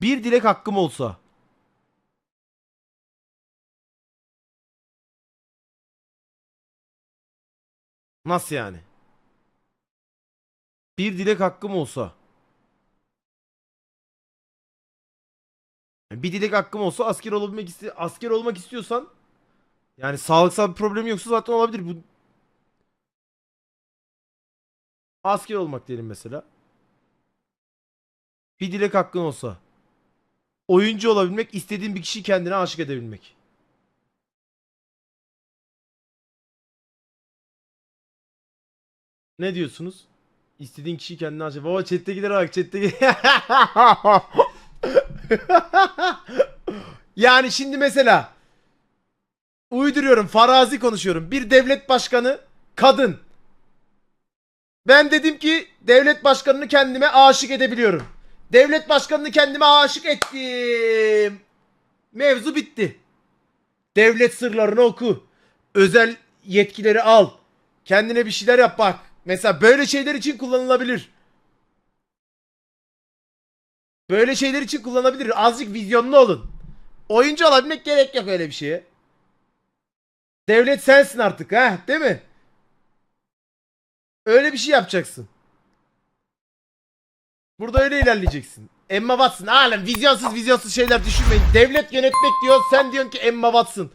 Bir dilek hakkım olsa. Nasıl yani? Bir dilek hakkım olsa. Bir dilek hakkım olsa asker olabilmek iste asker olmak istiyorsan yani sağlıksal bir problem yoksa zaten olabilir. Bu asker olmak diyelim mesela. Bir dilek hakkın olsa. Oyuncu olabilmek, istediğin bir kişiyi kendine aşık edebilmek. Ne diyorsunuz? İstediğin kişiyi kendine aşık. Baba chat'tekilere bak chat'teki. yani şimdi mesela uyduruyorum farazi konuşuyorum. Bir devlet başkanı kadın. Ben dedim ki devlet başkanını kendime aşık edebiliyorum. Devlet başkanını kendime aşık ettim. Mevzu bitti. Devlet sırlarını oku. Özel yetkileri al. Kendine bir şeyler yap bak. Mesela böyle şeyler için kullanılabilir. Böyle şeyler için kullanabilir. Azıcık vizyonlu olun. Oyuncu olabilmek gerek yok öyle bir şeye. Devlet sensin artık ha, değil mi? Öyle bir şey yapacaksın. Burada öyle ilerleyeceksin. Emma Watson. Alem vizyonsuz vizyonsuz şeyler düşünmeyin. Devlet yönetmek diyor. Sen diyorsun ki Emma Watson.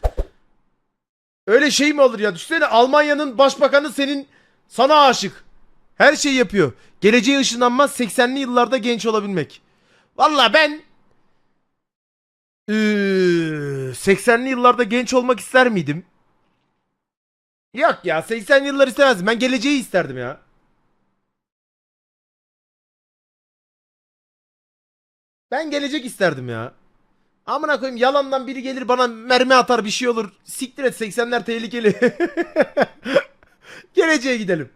Öyle şey mi olur ya? Düşünsene Almanya'nın başbakanı senin sana aşık. Her şeyi yapıyor. Geleceğe ışınlanmaz 80'li yıllarda genç olabilmek. Valla ben eee, 80'li yıllarda genç olmak ister miydim? Yok ya 80'li yıllar istemezdim. Ben geleceği isterdim ya. Ben gelecek isterdim ya. Amına koyayım yalandan biri gelir bana mermi atar bir şey olur. Siktir et 80'ler tehlikeli. Geleceğe gidelim.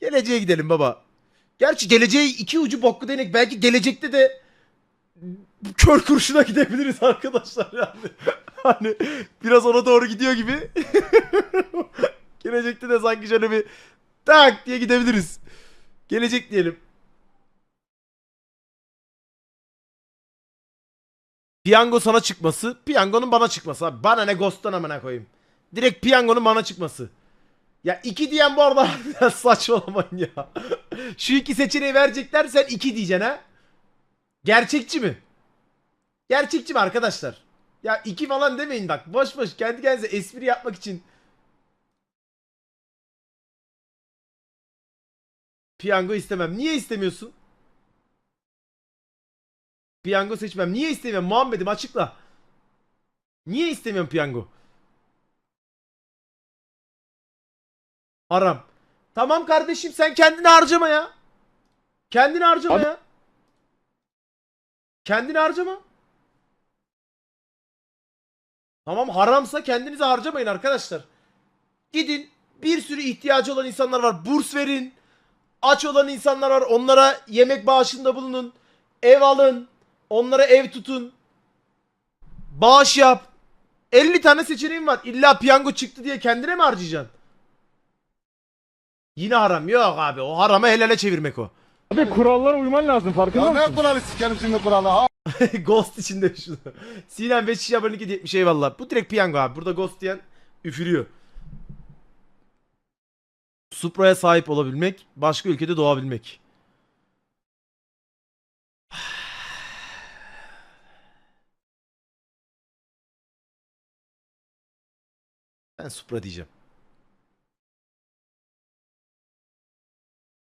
Geleceğe gidelim baba. Gerçi geleceğe iki ucu boklu denek. Belki gelecekte de kör kurşuna gidebiliriz arkadaşlar yani. Hani biraz ona doğru gidiyor gibi. Gelecekte de sanki şöyle bir tak diye gidebiliriz. Gelecek diyelim. Piyango sana çıkması, piyangonun bana çıkması abi. Bana ne ghost'tan amına koyayım. Direkt piyangonun bana çıkması. Ya iki diyen bu arada harbiden saçmalamayın ya. Şu iki seçeneği verecekler sen iki diyeceksin ha. Gerçekçi mi? Gerçekçi mi arkadaşlar? Ya iki falan demeyin bak. Boş boş kendi kendinize espri yapmak için. Piyango istemem. Niye istemiyorsun? Piyango seçmem. Niye istemiyorum? Muhammed'im açıkla. Niye istemiyorum piyango? Haram. Tamam kardeşim sen kendini harcama ya. Kendini harcama Abi- ya. Kendini harcama. Tamam haramsa kendinizi harcamayın arkadaşlar. Gidin bir sürü ihtiyacı olan insanlar var. Burs verin. Aç olan insanlar var. Onlara yemek bağışında bulunun. Ev alın. Onlara ev tutun. Bağış yap. 50 tane seçeneğin var. İlla piyango çıktı diye kendine mi harcayacaksın? Yine haram. Yok abi o harama helale çevirmek o. Abi kurallara uyman lazım farkında Ya mısın? ne kuralı sikerim şimdi kuralı ha? Ghost içinde şunu. Sinem 5 kişi abonelik hediye etmiş eyvallah. Bu direkt piyango abi. Burada Ghost diyen üfürüyor. Supra'ya sahip olabilmek, başka ülkede doğabilmek. Ben Supra diyeceğim.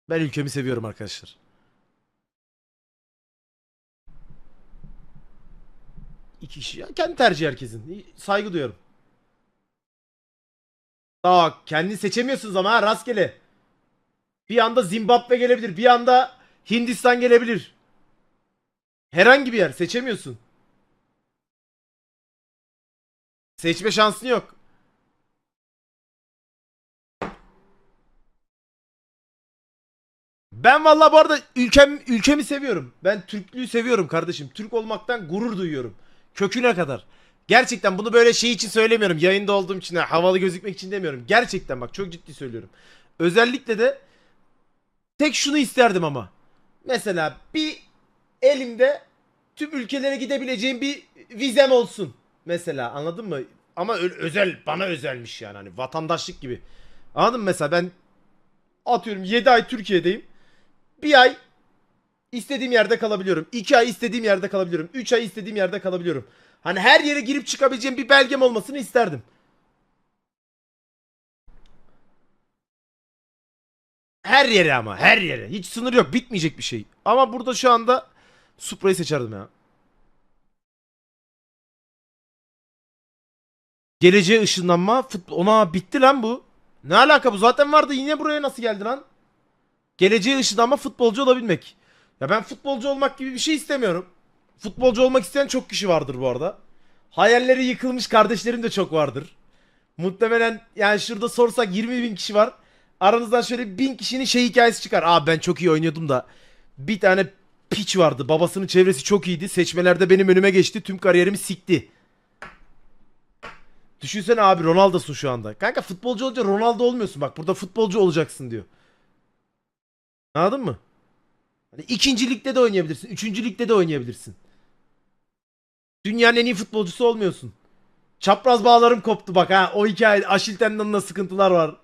Ben ülkemi seviyorum arkadaşlar. İki kişi. Ya kendi tercih herkesin. Saygı duyuyorum. Bak kendi seçemiyorsunuz ama ha rastgele. Bir anda Zimbabwe gelebilir. Bir anda Hindistan gelebilir. Herhangi bir yer seçemiyorsun. Seçme şansın yok. Ben vallahi bu arada ülkem ülkemi seviyorum. Ben Türklüğü seviyorum kardeşim. Türk olmaktan gurur duyuyorum. Köküne kadar. Gerçekten bunu böyle şey için söylemiyorum. Yayında olduğum için, havalı gözükmek için demiyorum. Gerçekten bak çok ciddi söylüyorum. Özellikle de tek şunu isterdim ama. Mesela bir elimde tüm ülkelere gidebileceğim bir vizem olsun. Mesela anladın mı? Ama özel bana özelmiş yani hani vatandaşlık gibi. Anladın mı mesela ben atıyorum 7 ay Türkiye'deyim. Bir ay istediğim yerde kalabiliyorum. 2 ay istediğim yerde kalabiliyorum. 3 ay istediğim yerde kalabiliyorum. Hani her yere girip çıkabileceğim bir belgem olmasını isterdim. Her yere ama her yere. Hiç sınır yok. Bitmeyecek bir şey. Ama burada şu anda Supra'yı seçerdim ya. Geleceğe ışınlanma futbol. Ona bitti lan bu. Ne alaka bu? Zaten vardı. Yine buraya nasıl geldi lan? Geleceğe ışınlanma futbolcu olabilmek. Ya ben futbolcu olmak gibi bir şey istemiyorum. Futbolcu olmak isteyen çok kişi vardır bu arada. Hayalleri yıkılmış kardeşlerim de çok vardır. Muhtemelen yani şurada sorsak 20 bin kişi var. Aranızdan şöyle bin kişinin şey hikayesi çıkar. Aa ben çok iyi oynuyordum da bir tane piç vardı. Babasının çevresi çok iyiydi. Seçmelerde benim önüme geçti. Tüm kariyerimi sikti. Düşünsene abi Ronaldo'sun şu anda. Kanka futbolcu olunca Ronaldo olmuyorsun. Bak burada futbolcu olacaksın diyor. Anladın mı? Hani ikinci de oynayabilirsin. Üçüncü ligde de oynayabilirsin. Dünyanın en iyi futbolcusu olmuyorsun. Çapraz bağlarım koptu bak ha. O hikaye Aşil tendonunda sıkıntılar var.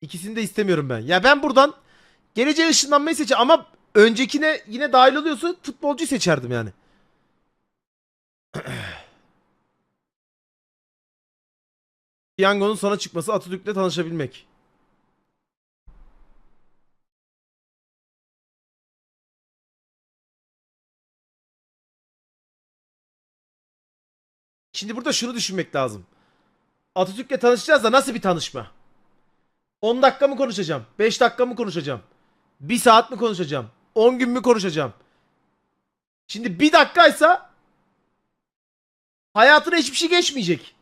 İkisini de istemiyorum ben. Ya ben buradan geleceğe ışınlanmayı seçeceğim ama öncekine yine dahil oluyorsa futbolcuyu seçerdim yani. Piyangonun sana çıkması Atatürk'le tanışabilmek. Şimdi burada şunu düşünmek lazım. Atatürk'le tanışacağız da nasıl bir tanışma? 10 dakika mı konuşacağım? 5 dakika mı konuşacağım? 1 saat mi konuşacağım? 10 gün mü konuşacağım? Şimdi 1 dakikaysa hayatına hiçbir şey geçmeyecek.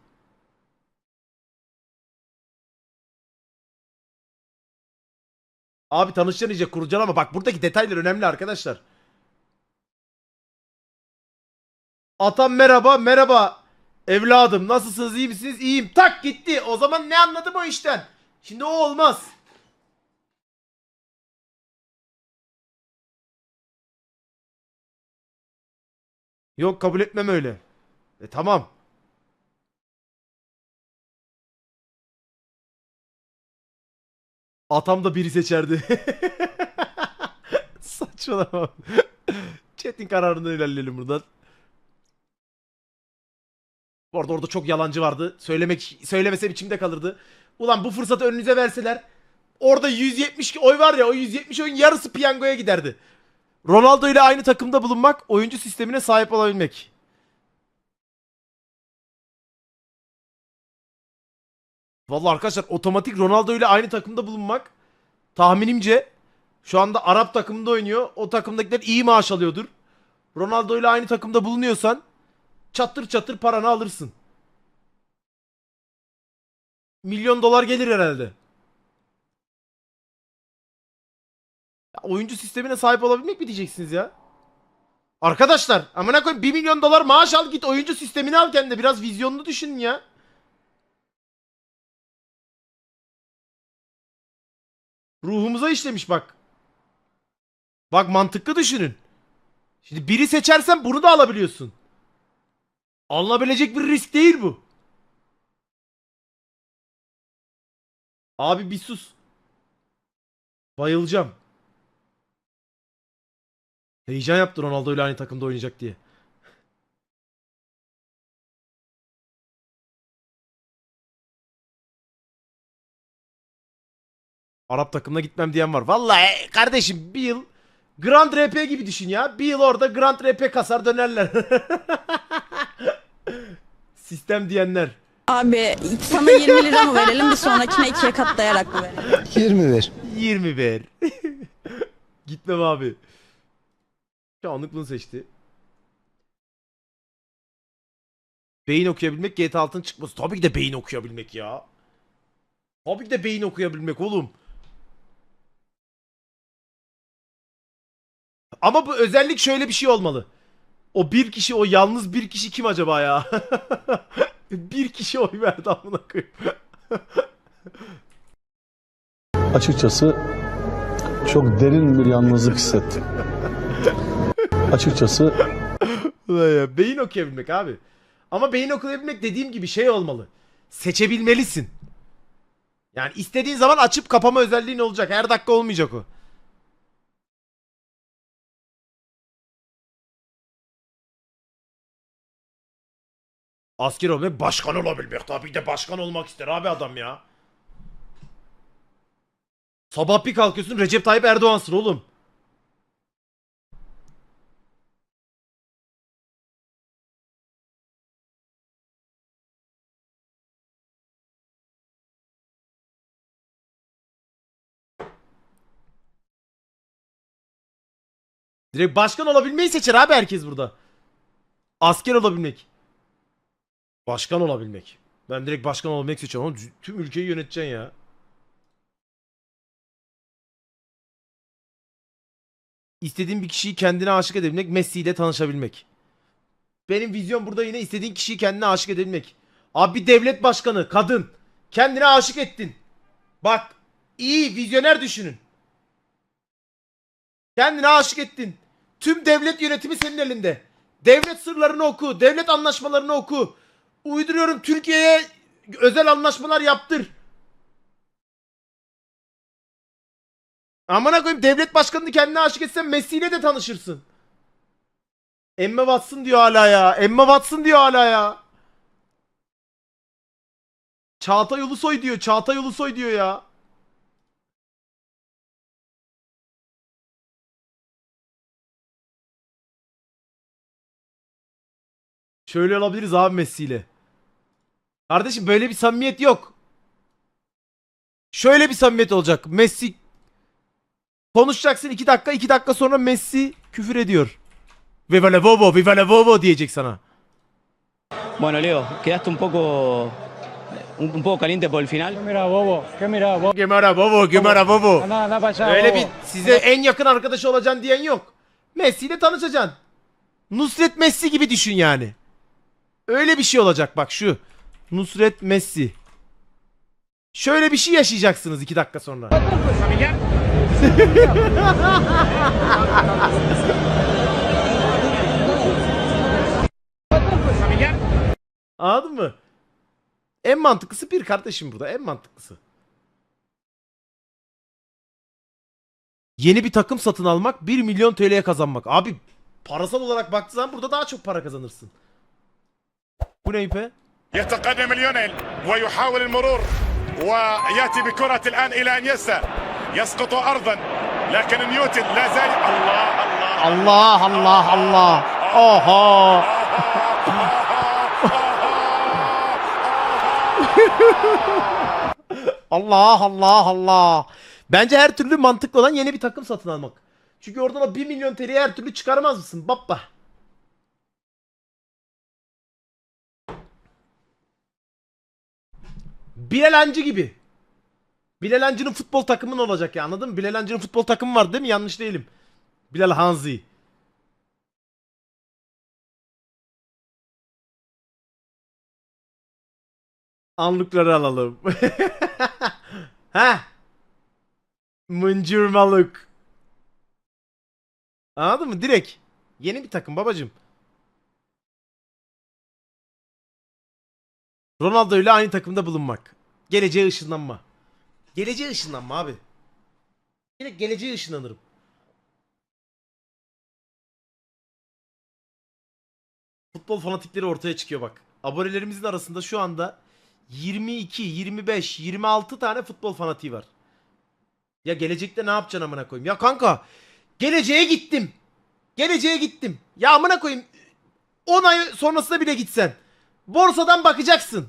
Abi tanışacaksın iyice kuracaksın ama bak buradaki detaylar önemli arkadaşlar. Atam merhaba merhaba. Evladım nasılsınız iyi misiniz? İyiyim. Tak gitti. O zaman ne anladım o işten? Şimdi o olmaz. Yok kabul etmem öyle. E tamam Atam da biri seçerdi Saçmalama Chat'in kararında ilerleyelim buradan Bu arada orada çok yalancı vardı. Söylemek söylemesem içimde kalırdı. Ulan bu fırsatı önünüze verseler orada 170 oy var ya o 170 oyun yarısı piyangoya giderdi. Ronaldo ile aynı takımda bulunmak, oyuncu sistemine sahip olabilmek. Vallahi arkadaşlar otomatik Ronaldo ile aynı takımda bulunmak tahminimce şu anda Arap takımında oynuyor. O takımdakiler iyi maaş alıyordur. Ronaldo ile aynı takımda bulunuyorsan çatır çatır paranı alırsın. Milyon dolar gelir herhalde. Ya oyuncu sistemine sahip olabilmek mi diyeceksiniz ya? Arkadaşlar amına koyayım 1 milyon dolar maaş al git oyuncu sistemini al kendine biraz vizyonlu düşünün ya. Ruhumuza işlemiş bak. Bak mantıklı düşünün. Şimdi biri seçersen bunu da alabiliyorsun. Alınabilecek bir risk değil bu. Abi bir sus. Bayılacağım. Heyecan yaptı Ronaldo ile aynı takımda oynayacak diye. Arap takımına gitmem diyen var. Vallahi kardeşim bir yıl Grand RP gibi düşün ya. Bir yıl orada Grand RP kasar dönerler. Sistem diyenler. Abi sana 20 lira mı verelim bir sonrakine ikiye katlayarak mı verelim? 20 ver. 20 ver. Gitmem abi. Şu anlık bunu seçti. Beyin okuyabilmek GTA 6'nın çıkması. Tabii ki de beyin okuyabilmek ya. Tabii ki de beyin okuyabilmek oğlum. Ama bu özellik şöyle bir şey olmalı. O bir kişi, o yalnız bir kişi kim acaba ya? bir kişi oy verdi amına koyayım. Açıkçası çok derin bir yalnızlık hissettim. Açıkçası Ulan ya, beyin okuyabilmek abi. Ama beyin okuyabilmek dediğim gibi şey olmalı. Seçebilmelisin. Yani istediğin zaman açıp kapama özelliğin olacak. Her dakika olmayacak o. Asker olmak, başkan olabilmek. Tabii de başkan olmak ister abi adam ya. Sabah bir kalkıyorsun Recep Tayyip Erdoğan'sın oğlum. Direkt başkan olabilmeyi seçer abi herkes burada. Asker olabilmek. Başkan olabilmek. Ben direkt başkan olabilmek seçiyorum ama tüm ülkeyi yöneteceksin ya. İstediğin bir kişiyi kendine aşık edebilmek, Messi ile tanışabilmek. Benim vizyon burada yine istediğin kişiyi kendine aşık edebilmek. Abi bir devlet başkanı, kadın. Kendine aşık ettin. Bak, iyi vizyoner düşünün. Kendine aşık ettin. Tüm devlet yönetimi senin elinde. Devlet sırlarını oku, devlet anlaşmalarını oku. Uyduruyorum Türkiye'ye özel anlaşmalar yaptır. Amına koyayım devlet başkanını kendine aşık etsen Messi ile de tanışırsın. Emma Watson diyor hala ya. Emma Watson diyor hala ya. Çağatay Ulusoy diyor. Çağatay Ulusoy diyor ya. Şöyle olabiliriz abi Messi ile. Kardeşim böyle bir samimiyet yok. Şöyle bir samimiyet olacak. Messi konuşacaksın 2 dakika 2 dakika sonra Messi küfür ediyor. Viva la Bobo, viva la Bobo diyecek sana. Bueno, Leo, quedaste un poco, un, un poco caliente por el final. Mira bobo, ¿qué mira bobo? Gemara Bobo, Gemara Bobo. Anda para allá, Öyle bir size en yakın arkadaşı olacaksın diyen yok. Messi ile tanışacaksın. Nusret Messi gibi düşün yani. Öyle bir şey olacak bak şu. Nusret Messi. Şöyle bir şey yaşayacaksınız iki dakika sonra. Anladın mı? En mantıklısı bir kardeşim burada. En mantıklısı. Yeni bir takım satın almak 1 milyon TL'ye kazanmak. Abi parasal olarak baktığın zaman burada daha çok para kazanırsın. Bu ne ipe? يتقدم ليونيل ويحاول المرور وياتي بكرة الان الى انيستا يسقط ارضا لكن نيوتن لا زال الله الله Allah Allah Allah. Oha. Allah Allah Allah. Bence her türlü mantıklı olan yeni bir takım satın almak. Çünkü oradan o 1 milyon TL'yi her türlü çıkarmaz mısın? Baba. Bilal Hancı gibi. Bilal Hancı'nın futbol takımın olacak ya anladın mı? Bilal Hancı'nın futbol takımı var değil mi? Yanlış değilim. Bilal Hanzi. Anlıkları alalım. ha? Mıncırmalık. Anladın mı? Direkt. Yeni bir takım babacım. Ronaldo ile aynı takımda bulunmak. Geleceğe ışınlanma. Geleceğe ışınlanma abi. Yine geleceğe ışınlanırım. Futbol fanatikleri ortaya çıkıyor bak. Abonelerimizin arasında şu anda 22, 25, 26 tane futbol fanatiği var. Ya gelecekte ne yapacaksın amına koyayım? Ya kanka geleceğe gittim. Geleceğe gittim. Ya amına koyayım 10 ay sonrasında bile gitsen. Borsadan bakacaksın.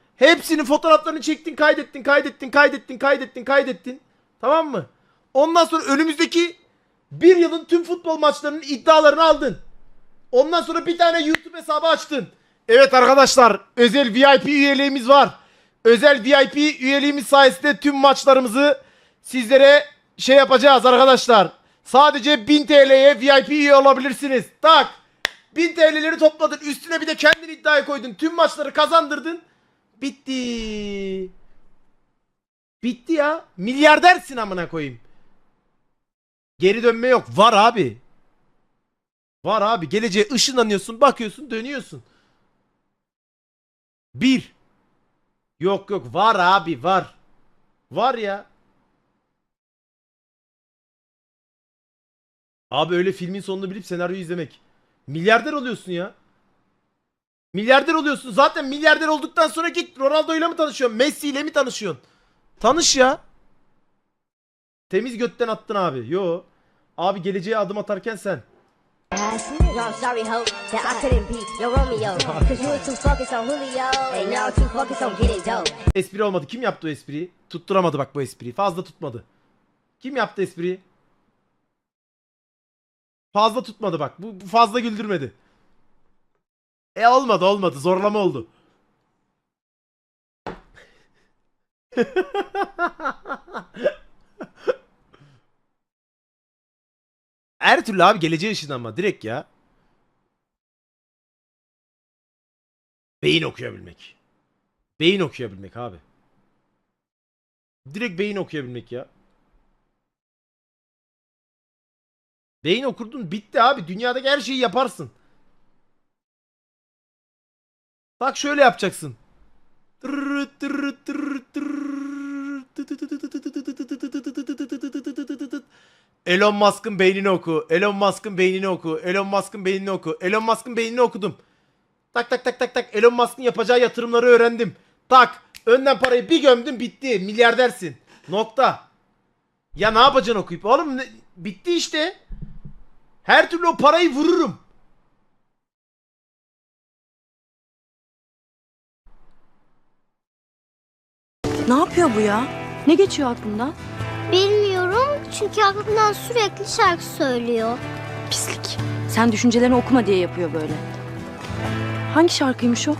Hepsinin fotoğraflarını çektin, kaydettin, kaydettin, kaydettin, kaydettin, kaydettin. Tamam mı? Ondan sonra önümüzdeki bir yılın tüm futbol maçlarının iddialarını aldın. Ondan sonra bir tane YouTube hesabı açtın. Evet arkadaşlar, özel VIP üyeliğimiz var. Özel VIP üyeliğimiz sayesinde tüm maçlarımızı sizlere şey yapacağız arkadaşlar. Sadece 1000 TL'ye VIP üye olabilirsiniz. Tak. 1000 TL'leri topladın. Üstüne bir de kendin iddiaya koydun. Tüm maçları kazandırdın. Bitti. Bitti ya. Milyardersin amına koyayım. Geri dönme yok. Var abi. Var abi. Geleceğe ışınlanıyorsun, bakıyorsun, dönüyorsun. Bir. Yok yok. Var abi var. Var ya. Abi öyle filmin sonunu bilip senaryoyu izlemek. Milyarder oluyorsun ya. Milyarder oluyorsun. Zaten milyarder olduktan sonra git Ronaldo ile mi tanışıyorsun? Messi ile mi tanışıyorsun? Tanış ya. Temiz götten attın abi. Yo. Abi geleceğe adım atarken sen. No, Espri olmadı. Kim yaptı o espriyi? Tutturamadı bak bu espriyi. Fazla tutmadı. Kim yaptı espriyi? Fazla tutmadı bak. Bu fazla güldürmedi. E olmadı olmadı zorlama oldu. Her türlü abi geleceğe ışınlanma direkt ya. Beyin okuyabilmek. Beyin okuyabilmek abi. Direkt beyin okuyabilmek ya. Beyin okurdun bitti abi. Dünyadaki her şeyi yaparsın. Bak şöyle yapacaksın. Elon Musk'ın beynini oku. Elon Musk'ın beynini oku. Elon Musk'ın beynini oku. Elon Musk'ın beynini okudum. Tak tak tak tak tak. Elon Musk'ın yapacağı yatırımları öğrendim. Tak. Önden parayı bir gömdüm bitti. Milyardersin. Nokta. Ya ne yapacaksın okuyup? Oğlum ne? bitti işte. Her türlü o parayı vururum. Ne yapıyor bu ya? Ne geçiyor aklından? Bilmiyorum çünkü aklımdan sürekli şarkı söylüyor. Pislik. Sen düşüncelerini okuma diye yapıyor böyle. Hangi şarkıymış o?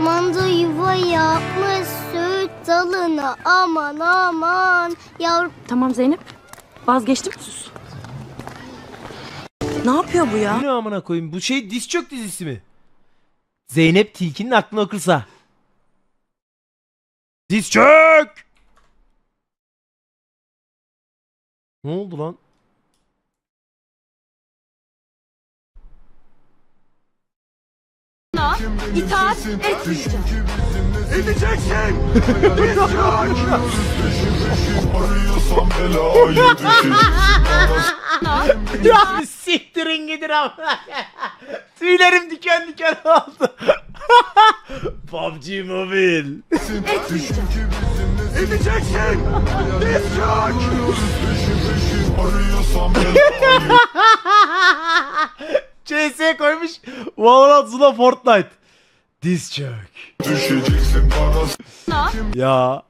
Manda yuva yapmış süt dalına aman aman. Yavrum Tamam Zeynep. Vazgeçtim. Sus. Ne yapıyor bu ya? Bu ne amına koyayım? Bu şey diz çök dizisi mi? Zeynep Tilki'nin aklını okursa. Diz çök! Ne oldu lan? İtaat etmeyeceğim. ya bir siktirin gidin ama. Tüylerim diken diken oldu. PUBG Mobile. CS koymuş. Valorant Zula Fortnite. Diz çök. Ya.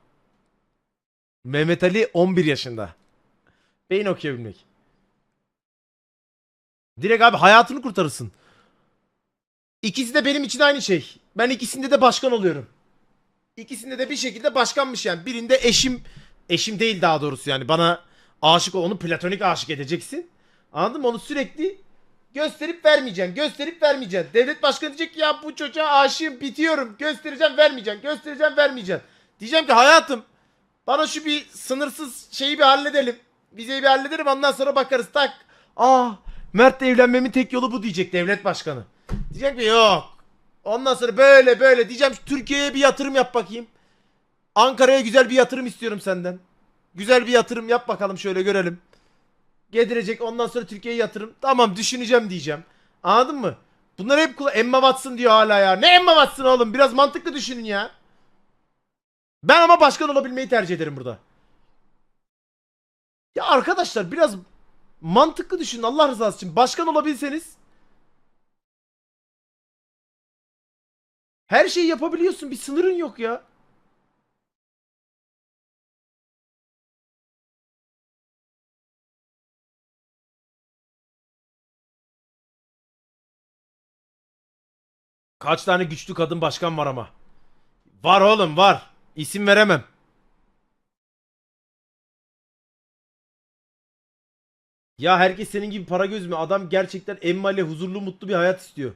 Mehmet Ali 11 yaşında. Beyin okuyabilmek. Direkt abi hayatını kurtarırsın. İkisi de benim için aynı şey. Ben ikisinde de başkan oluyorum. İkisinde de bir şekilde başkanmış yani. Birinde eşim, eşim değil daha doğrusu yani bana aşık ol, onu platonik aşık edeceksin. Anladın mı? Onu sürekli gösterip vermeyeceksin, gösterip vermeyeceksin. Devlet başkanı diyecek ki ya bu çocuğa aşığım, bitiyorum. Göstereceğim, vermeyeceksin, göstereceğim, vermeyeceksin. Diyeceğim ki hayatım bana şu bir sınırsız şeyi bir halledelim. Vizeyi bir halledelim ondan sonra bakarız tak. Aa Mert'le evlenmemin tek yolu bu diyecek devlet başkanı. Diyecek ki yok. Ondan sonra böyle böyle diyeceğim Türkiye'ye bir yatırım yap bakayım. Ankara'ya güzel bir yatırım istiyorum senden. Güzel bir yatırım yap bakalım şöyle görelim. Getirecek ondan sonra Türkiye'ye yatırım. Tamam düşüneceğim diyeceğim. Anladın mı? Bunlar hep kula Emma Watson diyor hala ya. Ne Emma Watson oğlum? Biraz mantıklı düşünün ya. Ben ama başkan olabilmeyi tercih ederim burada. Ya arkadaşlar biraz mantıklı düşünün Allah rızası için. Başkan olabilseniz Her şeyi yapabiliyorsun. Bir sınırın yok ya. Kaç tane güçlü kadın başkan var ama. Var oğlum var. İsim veremem. Ya herkes senin gibi para göz mü? Adam gerçekten emmale huzurlu mutlu bir hayat istiyor.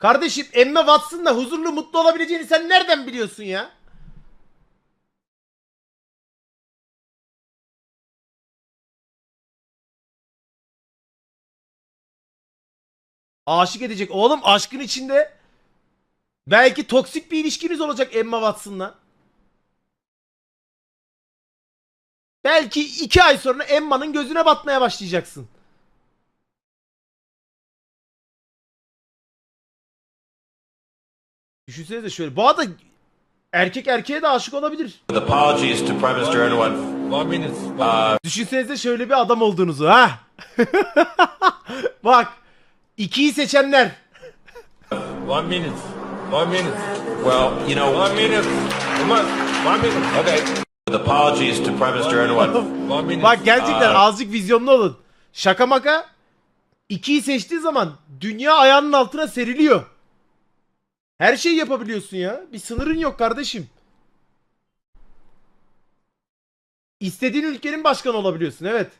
Kardeşim Emma Watson'la huzurlu mutlu olabileceğini sen nereden biliyorsun ya? Aşık edecek. Oğlum aşkın içinde belki toksik bir ilişkiniz olacak Emma Watson'la. Belki iki ay sonra Emma'nın gözüne batmaya başlayacaksın. Düşünsenize şöyle. Bu arada erkek erkeğe de aşık olabilir. With apologies to Prime Minister Erdogan. Düşünsenize şöyle bir adam olduğunuzu ha. Bak. ikiyi seçenler. One minute. One minute. Well, you know. One minute. Come on. One minute. Okay. With apologies to Prime Minister Erdogan. One minute. Bak gerçekten azıcık vizyonlu olun. Şaka maka. ikiyi seçtiği zaman dünya ayağının altına seriliyor. Her şeyi yapabiliyorsun ya. Bir sınırın yok kardeşim. İstediğin ülkenin başkanı olabiliyorsun evet.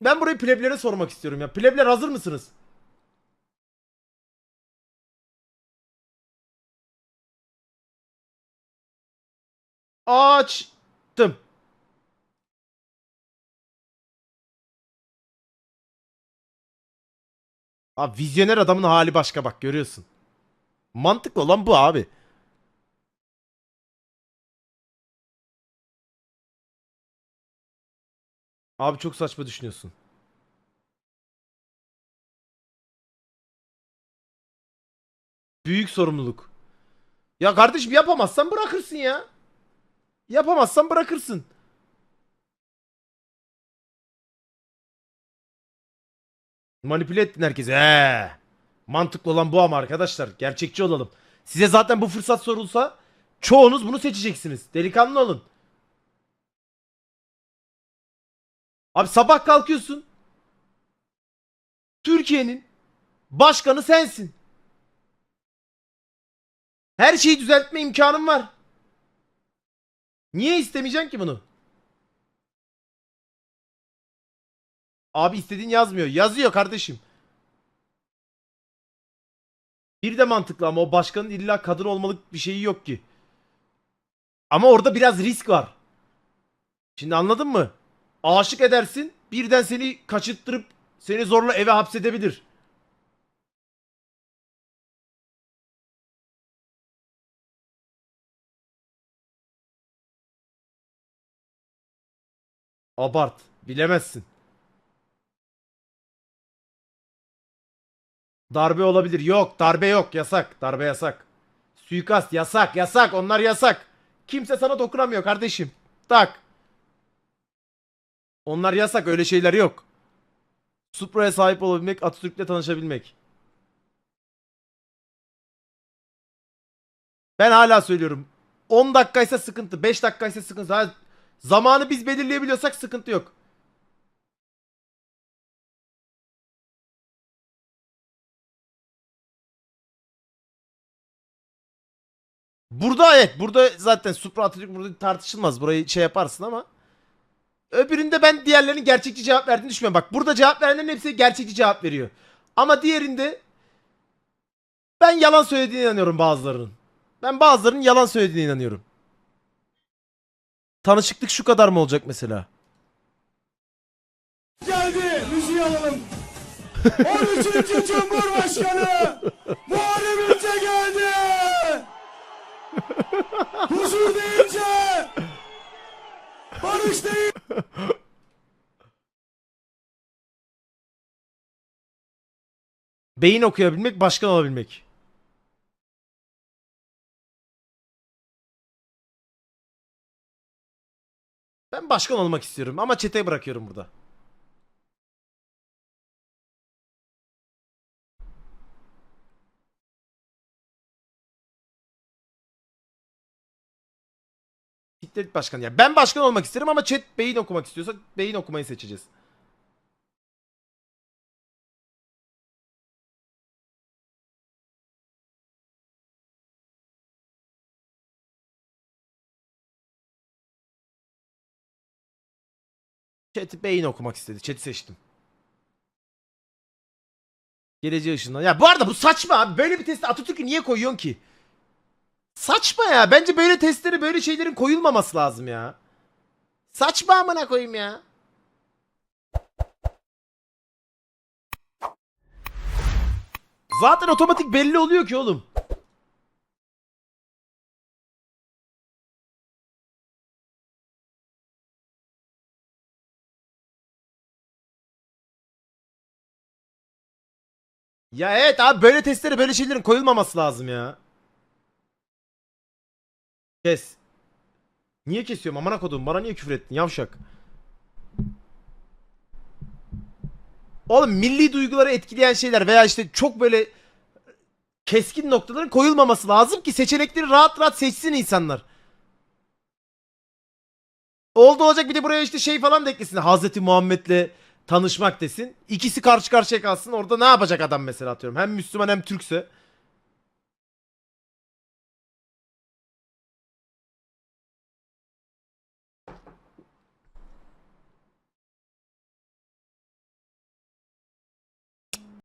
Ben burayı pleblere sormak istiyorum ya. Plebler hazır mısınız? Açtım. Abi vizyoner adamın hali başka bak görüyorsun. Mantıklı olan bu abi. Abi çok saçma düşünüyorsun. Büyük sorumluluk. Ya kardeşim yapamazsan bırakırsın ya. Yapamazsan bırakırsın. Manipüle ettin herkese. He. Mantıklı olan bu ama arkadaşlar. Gerçekçi olalım. Size zaten bu fırsat sorulsa çoğunuz bunu seçeceksiniz. Delikanlı olun. Abi sabah kalkıyorsun. Türkiye'nin başkanı sensin. Her şeyi düzeltme imkanın var. Niye istemeyeceksin ki bunu? Abi istediğin yazmıyor. Yazıyor kardeşim. Bir de mantıklı ama o başkanın illa kadın olmalık bir şeyi yok ki. Ama orada biraz risk var. Şimdi anladın mı? Aşık edersin birden seni kaçırttırıp seni zorla eve hapsedebilir. Abart. Bilemezsin. Darbe olabilir. Yok darbe yok. Yasak. Darbe yasak. Suikast yasak yasak. Onlar yasak. Kimse sana dokunamıyor kardeşim. Tak. Onlar yasak. Öyle şeyler yok. Supra'ya sahip olabilmek, Atatürk'le tanışabilmek. Ben hala söylüyorum. 10 dakikaysa sıkıntı, 5 dakikaysa sıkıntı. Zamanı biz belirleyebiliyorsak sıkıntı yok. Burada evet, burada zaten Supra Atatürk burada tartışılmaz. Burayı şey yaparsın ama öbüründe ben diğerlerinin gerçekçi cevap verdiğini düşünmüyorum. Bak burada cevap verenlerin hepsi gerçekçi cevap veriyor. Ama diğerinde ben yalan söylediğine inanıyorum bazılarının. Ben bazılarının yalan söylediğine inanıyorum. Tanışıklık şu kadar mı olacak mesela? Geldi. Müziği alalım. 13. Cumhurbaşkanı Muharrem. Huzur deyince barış deyince Beyin okuyabilmek, başkan olabilmek. Ben başkan olmak istiyorum ama çete bırakıyorum burada. devlet başkanı. Yani ben başkan olmak isterim ama chat beyin okumak istiyorsa beyin okumayı seçeceğiz. Chat beyin okumak istedi. Chat'i seçtim. Geleceği ışığından. Ya bu arada bu saçma abi. Böyle bir testi Atatürk'ü niye koyuyorsun ki? Saçma ya. Bence böyle testleri böyle şeylerin koyulmaması lazım ya. Saçma amına koyayım ya. Zaten otomatik belli oluyor ki oğlum. Ya evet abi böyle testlere böyle şeylerin koyulmaması lazım ya. Kes. Niye kesiyorum amına kodum bana niye küfür ettin yavşak. Oğlum milli duyguları etkileyen şeyler veya işte çok böyle keskin noktaların koyulmaması lazım ki seçenekleri rahat rahat seçsin insanlar. Oldu olacak bir de buraya işte şey falan da eklesin. Hazreti Muhammed'le tanışmak desin. İkisi karşı karşıya kalsın. Orada ne yapacak adam mesela atıyorum. Hem Müslüman hem Türkse.